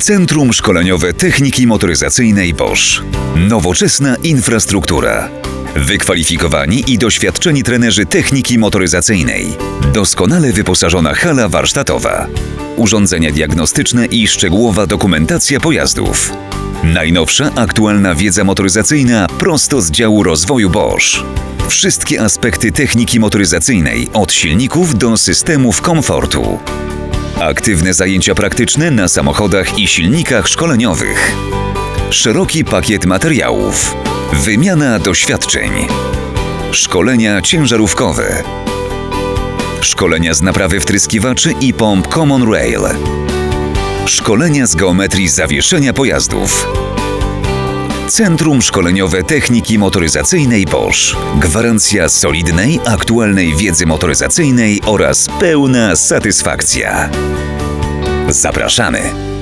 Centrum Szkoleniowe Techniki Motoryzacyjnej Bosch. Nowoczesna infrastruktura. Wykwalifikowani i doświadczeni trenerzy techniki motoryzacyjnej. Doskonale wyposażona hala warsztatowa. Urządzenia diagnostyczne i szczegółowa dokumentacja pojazdów. Najnowsza aktualna wiedza motoryzacyjna prosto z działu rozwoju Bosch. Wszystkie aspekty techniki motoryzacyjnej od silników do systemów komfortu. Aktywne zajęcia praktyczne na samochodach i silnikach szkoleniowych. Szeroki pakiet materiałów. Wymiana doświadczeń. Szkolenia ciężarówkowe. Szkolenia z naprawy wtryskiwaczy i pomp Common Rail. Szkolenia z geometrii zawieszenia pojazdów. Centrum Szkoleniowe Techniki Motoryzacyjnej Bosch. Gwarancja solidnej, aktualnej wiedzy motoryzacyjnej oraz pełna satysfakcja. Zapraszamy.